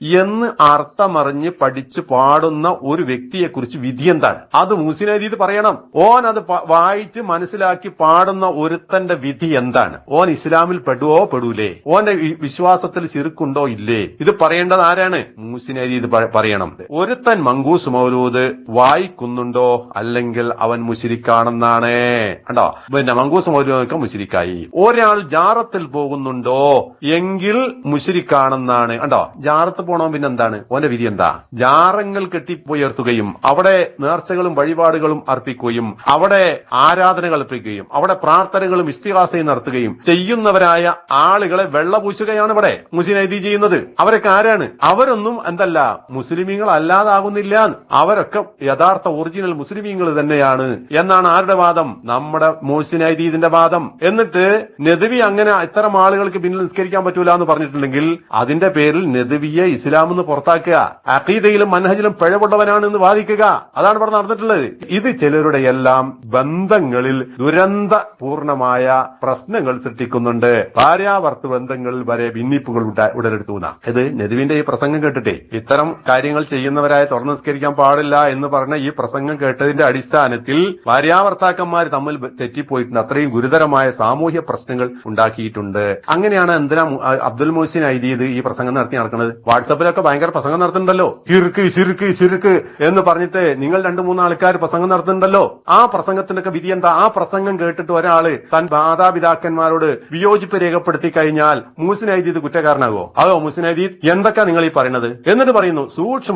എന്ന് അർത്ഥമറിഞ്ഞ് പഠിച്ചു പാടുന്ന ഒരു വ്യക്തിയെ കുറിച്ച് വിധി എന്താണ്? അത് മുസിൻ പറയണം. ഓൻ അത് വായിച്ച് മനസ്സിലാക്കി പാടുന്ന ഒരുത്തന്റെ വിധി എന്താണ്? ഓൻ ഇസ്ലാമിൽ പെടുവോ പെടൂലേ? ഓന്റെ വിശ്വാസത്തിൽ ചിറുക്കുണ്ടോ ഇല്ലേ? ഇത് പറയേണ്ടത് ആരാണ്? മൂസിനരി ഇത് പറയണം. പറയണം ഒരുത്തൻ മങ്കൂസ് മൗലൂദ് വായിക്കുന്നുണ്ടോ? അല്ലെങ്കിൽ അവൻ മുശിരിക്കാണെന്നാണ്. കണ്ടോ? പിന്നെ മങ്കൂസ് മൗലൂദൊക്കെ മുശിരിക്കായി. ഒരാൾ ജാറത്തിൽ പോകുന്നുണ്ടോ? എങ്കിൽ മുശിരിക്കാണെന്നാണ്. കണ്ടോ? ജാറത്ത് പോണോ പിന്നെ എന്താണ്? ഓന്റെ വിധി എന്താ? ജാറങ്ങൾ കെട്ടിപ്പോയർത്തുകയും അവിടെ നേർച്ചകളും വഴിപാടുകളും അർപ്പിക്കുകയും അവിടെ ആരാധനകൾ അർപ്പിക്കുകയും അവിടെ പ്രാർത്ഥനകളും ഇസ്തിഹാസയും നടത്തുകയും ചെയ്യുന്നവരായ ആളുകളെ വെള്ളപൂശുകയാണ് ഇവിടെ മുസ്ലിം ചെയ്യുന്നത്. അവരൊക്കെ ആരാണ്? അവരൊന്നും എന്തല്ല മുസ്ലിമീങ്ങൾ അല്ലാതാകുന്നില്ല അവരൊക്കെ യഥാർത്ഥ ഒറിജിനൽ മുസ്ലിമീങ്ങൾ തന്നെയാണ്. എന്നാണ് ആരുടെ വാദം? നമ്മുടെ മോസിനൈദീദിന്റെ വാദം. എന്നിട്ട് നെതുവി അങ്ങനെ ഇത്തരം ആളുകൾക്ക് പിന്നിൽ നിസ്കരിക്കാൻ പറ്റൂല എന്ന് പറഞ്ഞിട്ടുണ്ടെങ്കിൽ അതിന്റെ പേരിൽ നെതുവിയെ ഇസ്ലാം എന്ന് പുറത്താക്കുക അഖീദയിലും മനഹജിലും പിഴവുള്ളവനാണ് എന്ന് വാദിക്കുക. അതാണ് ഇവിടെ നടന്നിട്ടുള്ളത്. ഇത് ചിലരുടെ എല്ലാം ബന്ധങ്ങളിൽ ദുരന്ത പൂർണമായ പ്രശ്നങ്ങൾ സൃഷ്ടിക്കുന്നുണ്ട്. ഭാര്യാവർത്ത ബന്ധങ്ങളിൽ വരെ ഭിന്നിപ്പുകൾ ഉട- ഉടലെടുത്തു ഇത് നെതുവിന്റെ ഈ പ്രസംഗം കേട്ടിട്ടേ ഇത്തരം കാര്യങ്ങൾ ചെയ്യുന്നവരായ തുറന്നു നിസ്കരിക്കാൻ പാടില്ല എന്ന് പറഞ്ഞ ഈ പ്രസംഗം കേട്ടതിന്റെ അടിസ്ഥാനത്തിൽ ഭാര്യാഭർത്താക്കന്മാർ തമ്മിൽ തെറ്റിപ്പോയിട്ടുണ്ട്. അത്രയും ഗുരുതരമായ സാമൂഹ്യ പ്രശ്നങ്ങൾ ഉണ്ടാക്കിയിട്ടുണ്ട്. അങ്ങനെയാണ് എന്തിനാ അബ്ദുൽ മോഹ്സിൻ ഐദീദ് ഈ പ്രസംഗം നടത്തി നടക്കുന്നത്? വാട്സപ്പിലൊക്കെ ഭയങ്കര പ്രസംഗം നടത്തുന്നുണ്ടല്ലോ. ചിരുക്ക് ചിരുക്ക് ചിരുക്ക് എന്ന് പറഞ്ഞിട്ട് നിങ്ങൾ രണ്ടു മൂന്ന് ആൾക്കാർ പ്രസംഗം നടത്തുന്നുണ്ടല്ലോ. ആ പ്രസംഗത്തിനൊക്കെ വിധി എന്താ? ആ പ്രസംഗം കേട്ടിട്ട് ഒരാൾ തൻ മാതാപിതാക്കന്മാരോട് വിയോജിപ്പ് രേഖപ്പെടുത്തി കഴിഞ്ഞാൽ മൂസിൻ ഐദീദ് കുറ്റക്കാരനാകുമോ? അതോ മൂസിൻ ഐദീദ് എന്തൊക്കെ നിങ്ങൾ ഈ പറയുന്നത് എന്നിട്ട് പറയുന്നു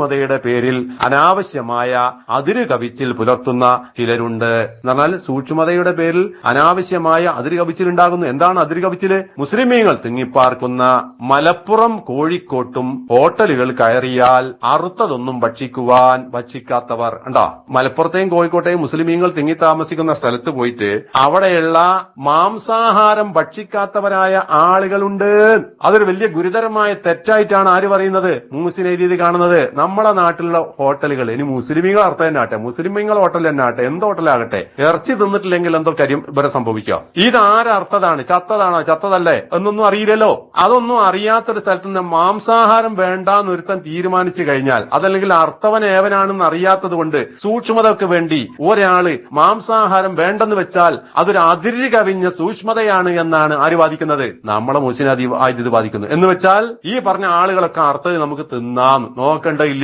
സൂക്ഷ്മതയുടെ പേരിൽ അനാവശ്യമായ അതിര് കവിച്ചിൽ പുലർത്തുന്ന ചിലരുണ്ട്. എന്നാൽ സൂക്ഷ്മതയുടെ പേരിൽ അനാവശ്യമായ അതിര് കവിച്ചിലുണ്ടാകുന്നു എന്താണ് അതിര് കവിച്ചിൽ മുസ്ലിമീങ്ങൾ തിങ്ങിപ്പാർക്കുന്ന മലപ്പുറം കോഴിക്കോട്ടും ഹോട്ടലുകൾ കയറിയാൽ അറുത്തതൊന്നും ഭക്ഷിക്കുവാൻ ഭക്ഷിക്കാത്തവർ. ഉണ്ടോ മലപ്പുറത്തെയും കോഴിക്കോട്ടെയും മുസ്ലിമീങ്ങൾ തിങ്ങി താമസിക്കുന്ന സ്ഥലത്ത് പോയിട്ട് അവിടെയുള്ള മാംസാഹാരം ഭക്ഷിക്കാത്തവരായ ആളുകളുണ്ട്. അതൊരു വലിയ ഗുരുതരമായ തെറ്റായിട്ടാണ് ആര് പറയുന്നത്? മൂസിനെ രീതി കാണുന്നത്. നമ്മളെ നാട്ടിലുള്ള ഹോട്ടലുകൾ ഇനി മുസ്ലിമീങ്ങൾ അർത്ഥം തന്നെ ആട്ടെ മുസ്ലിമീങ്ങൾ ഹോട്ടൽ തന്നെ ആട്ടെ എന്ത് ഹോട്ടലാകട്ടെ ഇറച്ചി തിന്നിട്ടില്ലെങ്കിൽ എന്തോ കാര്യം ഇവരെ സംഭവിക്കുക. ഇത് ആരർത്ഥതാണ് ചത്തതാണോ? ചത്തതല്ലേ? എന്നൊന്നും അറിയില്ലല്ലോ. അതൊന്നും അറിയാത്തൊരു സ്ഥലത്ത് നിന്ന് മാംസാഹാരം വേണ്ടെന്ന് ഒരുത്തൻ തീരുമാനിച്ചു കഴിഞ്ഞാൽ അതല്ലെങ്കിൽ അർത്ഥവൻ ഏവനാണെന്ന് അറിയാത്തത് കൊണ്ട് സൂക്ഷ്മതയ്ക്ക് വേണ്ടി ഒരാൾ മാംസാഹാരം വേണ്ടെന്ന് വെച്ചാൽ അതൊരു അതിര് കവിഞ്ഞ സൂക്ഷ്മതയാണ് എന്നാണ് ആര് വാദിക്കുന്നത്? നമ്മളെ മുസ്ലിം ആദ്യം ഇത് ബാധിക്കുന്നു എന്ന് വെച്ചാൽ ഈ പറഞ്ഞ ആളുകളൊക്കെ അർത്ഥം നമുക്ക് തിന്നാം.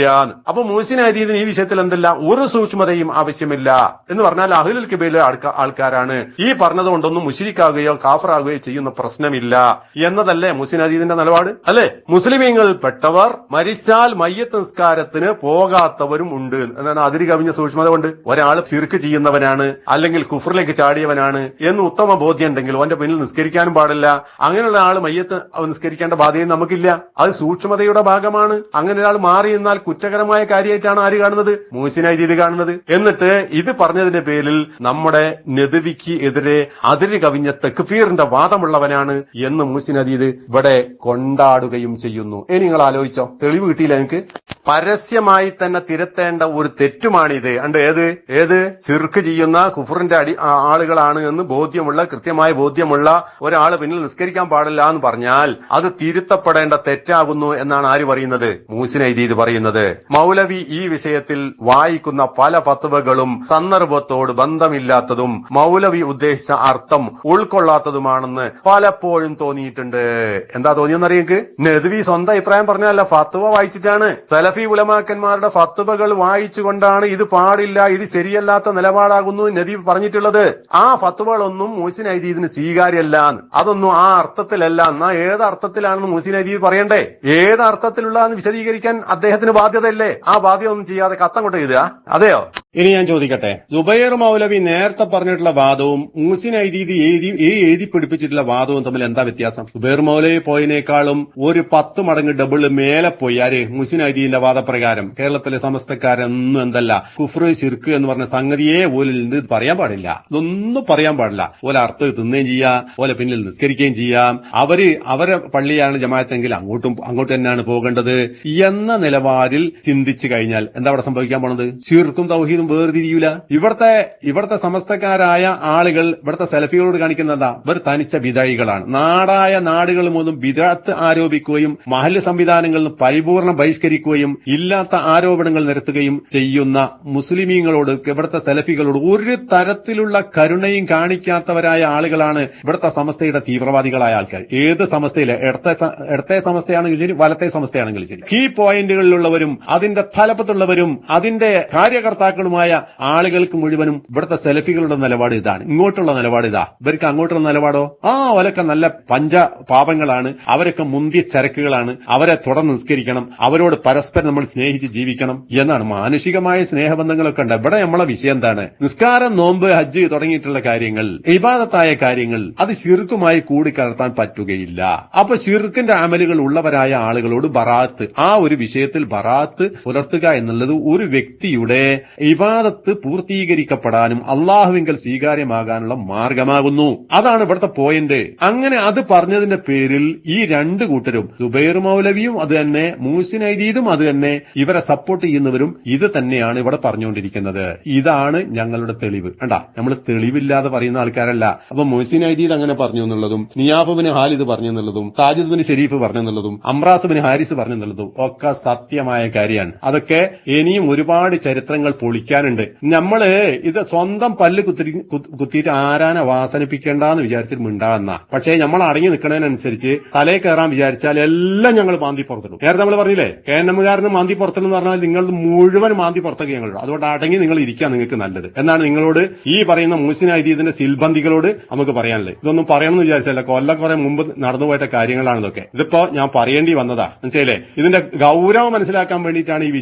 നോക്കണ്ടില്ലാന്ന് അപ്പൊ മൂസിനാദീദിന് ഈ വിഷയത്തിൽ എന്തല്ല? ഒരു സൂക്ഷ്മതയും ആവശ്യമില്ല. എന്ന് പറഞ്ഞാൽ അഹ്ലുൽ കിബയിലെ ആൾക്കാ- ആൾക്കാരാണ്. ഈ പറഞ്ഞത് കൊണ്ടൊന്നും മുഷിരിക്കാകുകയോ കാഫറാകുകയോ ചെയ്യുന്ന പ്രശ്നമില്ല എന്നതല്ലേ മുസ്ലിനാദീദിന്റെ നിലപാട്? അല്ലെ? മുസ്ലിമീങ്ങൾ പെട്ടവർ മരിച്ചാൽ മയ്യത്ത് നിസ്കാരത്തിന് പോകാത്തവരും ഉണ്ട്. എന്നാണ് അതിരി കവിഞ്ഞ സൂക്ഷ്മത കൊണ്ട്? ഒരാൾ ചിർക്ക് ചെയ്യുന്നവനാണ് അല്ലെങ്കിൽ കുഫറിലേക്ക് ചാടിയവനാണ് എന്ന് ഉത്തമ ബോധ്യം ഉണ്ടെങ്കിൽ അവന്റെ പിന്നിൽ നിസ്കരിക്കാനും പാടില്ല. അങ്ങനെയുള്ള ആൾ മയ്യത്ത് നിസ്കരിക്കേണ്ട ബാധ്യത നമുക്കില്ല. അത് സൂക്ഷ്മതയുടെ ഭാഗമാണ്. അങ്ങനെ ഒരാൾ മാറി എന്നാൽ കുറ്റകരമായ കാര്യമായിട്ടാണ് ആര് കാണുന്നത്? മൂസിനായി ഇത് കാണുന്നത്. എന്നിട്ട് ഇത് പറഞ്ഞതിന്റെ പേരിൽ നമ്മുടെ നെതുവിക്ക് എതിരെ അതിര് കവിഞ്ഞ തെക്ഫീറിന്റെ വാദമുള്ളവനാണ് എന്ന് മൂസിനദീദ് ഇവിടെ കൊണ്ടാടുകയും ചെയ്യുന്നു. ഇനി നിങ്ങൾ ആലോചിച്ചോ തെളിവ് കിട്ടിയില്ല എനിക്ക് പരസ്യമായി തന്നെ തിരുത്തേണ്ട ഒരു തെറ്റുമാണിത്. അണ്ട് ഏത്? ഏത്? ചിർക്ക് ചെയ്യുന്ന കുഫറിന്റെ അടി ആളുകളാണ് എന്ന് ബോധ്യമുള്ള കൃത്യമായ ബോധ്യമുള്ള ഒരാൾ പിന്നിൽ നിസ്കരിക്കാൻ പാടില്ല എന്ന് പറഞ്ഞാൽ അത് തിരുത്തപ്പെടേണ്ട തെറ്റാകുന്നു എന്നാണ് ആര് പറയുന്നത്? മൂസിനെ ഇത് പറയുന്നത്. മൗലവി ഈ വിഷയത്തിൽ വായിക്കുന്ന പല ഫത്വകളും സന്ദർഭത്തോട് ബന്ധമില്ലാത്തതും മൗലവി ഉദ്ദേശിച്ച അർത്ഥം ഉൾക്കൊള്ളാത്തതുമാണെന്ന് പലപ്പോഴും തോന്നിയിട്ടുണ്ട്. എന്താ തോന്നിയെന്നറിയെങ്കിൽ നെതുവി സ്വന്തം അഭിപ്രായം പറഞ്ഞല്ല ഫത്വ വായിച്ചിട്ടാണ്. സലഫി ഉലമാക്കന്മാരുടെ ഫത്വകൾ വായിച്ചുകൊണ്ടാണ് ഇത് പാടില്ല ഇത് ശരിയല്ലാത്ത നിലപാടാകുന്നു നദി പറഞ്ഞിട്ടുള്ളത്. ആ ഫത്തുവകളൊന്നും മൂസിൻ ഐദീദിന് സ്വീകാര്യമല്ല അതൊന്നും ആ അർത്ഥത്തിലല്ല. എന്നാ ഏത് അർത്ഥത്തിലാണെന്ന് മുഹസിൻ ഐദീദ് പറയണ്ടേ? ഏത് അർത്ഥത്തിലുള്ള വിശദീകരിക്കാൻ അദ്ദേഹത്തിന് ബാധ്യതയല്ലേ? ആ ബാധ്യത ഒന്നും ചെയ്യാതെ കത്തം കൊണ്ട് എഴുതുക. അതെയോ? ഇനി ഞാൻ ചോദിക്കട്ടെ. ജുബൈർ മൗലവി നേരത്തെ പറഞ്ഞിട്ടുള്ള വാദവും മുസിൻ ഐദീദ് എഴുതി ഈ എഴുതി പിടിപ്പിച്ചിട്ടുള്ള വാദവും തമ്മിൽ എന്താ വ്യത്യാസം? ജുബൈർ മൗലവി പോയതിനേക്കാളും ഒരു പത്ത് മടങ്ങ് ഡബിൾ മേലെ പോയി. ആര്? മുസിൻ ഐദീദിന്റെ വാദപ്രകാരം കേരളത്തിലെ സമസ്തക്കാരൊന്നും എന്തല്ല. കുഫ്രു ശിർക്ക് എന്ന് പറഞ്ഞ സംഗതിയെ ഓലിൽ പറയാൻ പാടില്ല. ഇതൊന്നും പറയാൻ പാടില്ല. ഓല അർത്ഥ തിന്നുകയും ചെയ്യാം. ഓല പിന്നിൽ നിസ്കരിക്കുകയും ചെയ്യാം. അവർ അവരെ പള്ളിയാണ് ജമാത്തെങ്കിൽ അങ്ങോട്ടും അങ്ങോട്ട് തന്നെയാണ് പോകേണ്ടത് എന്ന നിലവാരിൽ ചിന്തിച്ചു കഴിഞ്ഞാൽ എന്താ അവിടെ സംഭവിക്കാൻ പോണത്? ശിർക്കും തൗഹീദും വേർതിരിയൂല. ഇവിടുത്തെ ഇവിടുത്തെ സമസ്തക്കാരായ ആളുകൾ ഇവിടുത്തെ സെൽഫികളോട് എന്താ? ഇവർ തനിച്ച വിധേയികളാണ്. നാടായ നാടുകൾ ഒന്നും വിദഗ്ധ ആരോപിക്കുകയും മഹൽ സംവിധാനങ്ങളിൽ നിന്ന് ബഹിഷ്കരിക്കുകയും ഇല്ലാത്ത ആരോപണങ്ങൾ നിരത്തുകയും ചെയ്യുന്ന മുസ്ലിമീങ്ങളോട് ഇവിടുത്തെ സെലഫികളോട് ഒരു തരത്തിലുള്ള കരുണയും കാണിക്കാത്തവരായ ആളുകളാണ് ഇവിടുത്തെ സമസ്തയുടെ തീവ്രവാദികളായ ആൾക്കാർ. ഏത് സമസ്തയിലെ? ഇടത്തെ സമസ്തയാണെങ്കിലും ശരി വലത്തെ സമസ്തയാണെങ്കിലും ശരി. കീ പോയിന്റുകളിലുള്ളവരും അതിന്റെ തലപ്പത്തുള്ളവരും അതിന്റെ കാര്യകർത്താക്കളുമായ ആളുകൾക്ക് മുഴുവനും ഇവിടുത്തെ സെലഫികളുടെ നിലപാട് ഇതാണ്. ഇങ്ങോട്ടുള്ള നിലപാട് ഇതാ. ഇവർക്ക് അങ്ങോട്ടുള്ള നിലപാടോ? ആ അവരൊക്കെ നല്ല പഞ്ച പാപങ്ങളാണ് അവരൊക്കെ മുന്തിയ ചരക്കുകളാണ്. അവരെ തുടർന്ന് നിസ്കരിക്കണം. അവരോട് പരസ്പരം നമ്മൾ സ്നേഹിച്ച് ജീവിക്കണം എന്നാണ് മാനുഷികമായ സ്നേഹബന്ധങ്ങളൊക്കെ ഉണ്ട്. ഇവിടെ നമ്മളെ വിഷയം എന്താണ്? നിസ്കാരം നോമ്പ് ഹജ്ജ് തുടങ്ങിയിട്ടുള്ള കാര്യങ്ങൾ ഇബാദത്തായ കാര്യങ്ങൾ അത് ശിർക്കുമായി കൂടിക്കലർത്താൻ പറ്റുകയില്ല. അപ്പൊ ശിർക്കിന്റെ അമലുകൾ ഉള്ളവരായ ആളുകളോട് ബറാത്ത് ആ ഒരു വിഷയത്തിൽ ബറാത്ത് പുലർത്തുക എന്നുള്ളത് ഒരു വ്യക്തിയുടെ ഇബാദത്ത് പൂർത്തീകരിക്കപ്പെടാനും അള്ളാഹുവിങ്കൽ സ്വീകാര്യമാകാനുള്ള മാർഗമാകുന്നു. അതാണ് ഇവിടുത്തെ പോയിന്റ് അങ്ങനെ അത് പറഞ്ഞതിന്റെ പേരിൽ ഈ രണ്ട് കൂട്ടരും സുബൈർ മൗലവിയും അത് തന്നെ മൂസിൻ ഐദീദും അത് തന്നെ ഇവരെ സപ്പോർട്ട് ചെയ്യുന്നവരും ഇത് തന്നെയാണ് ഇവിടെ പറഞ്ഞുകൊണ്ടിരിക്കുന്നത്. ഇതാണ് ഞങ്ങളുടെ തെളിവ്. കണ്ടാ നമ്മൾ തെളിവില്ലാതെ പറയുന്ന ആൾക്കാരല്ല. അപ്പൊ മൊഹസിൻ ഐദീദ് അങ്ങനെ പറഞ്ഞു എന്നുള്ളതും നിയാബുബിന് ഹാലിദ് പറഞ്ഞു എന്നുള്ളതും സാജിദ് ഷെരീഫ് പറഞ്ഞു എന്നുള്ളതും അമ്രാസ് ഹാരിസ് പറഞ്ഞു എന്നുള്ളതും ഒക്കെ സത്യമായ കാര്യമാണ്. അതൊക്കെ ഇനിയും ഒരുപാട് ചരിത്രങ്ങൾ പൊളിക്കാനുണ്ട്. നമ്മൾ ഇത് സ്വന്തം പല്ല് കുത്തി കുത്തിയിട്ട് ആരാനെ വാസനിപ്പിക്കേണ്ടെന്ന് വിചാരിച്ചിട്ട് മിണ്ടാകുന്ന പക്ഷേ നമ്മൾ അടങ്ങി നിൽക്കുന്നതിനനുസരിച്ച് തലേ കയറാൻ വിചാരിച്ചാൽ എല്ലാം ഞങ്ങൾ പാന്തി പുറത്തിടും. നേരത്തെ നമ്മൾ പറഞ്ഞില്ലേ കെ എൻ എമ്മുകാരന് മാന്തി പുറത്തിടും പറഞ്ഞാൽ നിങ്ങൾ മുഴുവൻ മാന്തി പുറത്തേക്ക് ഞങ്ങൾ അതുകൊണ്ട് അടങ്ങി നിങ്ങൾ ഇരിക്കാൻ നിങ്ങൾക്ക് നല്ലത്. എന്നാണ് നിങ്ങളോട് ഈ പറയുന്ന ഇതിന്റെ സിൽബന്ധികളോട് നമുക്ക് പറയാനുള്ളത്. ഇതൊന്നും പറയണമെന്ന് വിചാരിച്ചല്ല കൊല്ലം കുറെ മുമ്പ് നടന്നുപോയിട്ട കാര്യങ്ങളാണ് ഇതൊക്കെ. ഇതിപ്പോ ഞാൻ പറയേണ്ടി വന്നതാ. മനസ്സിലെ ഇതിന്റെ ഗൗരവം മനസ്സിലാക്കാൻ വേണ്ടിയിട്ടാണ് ഈ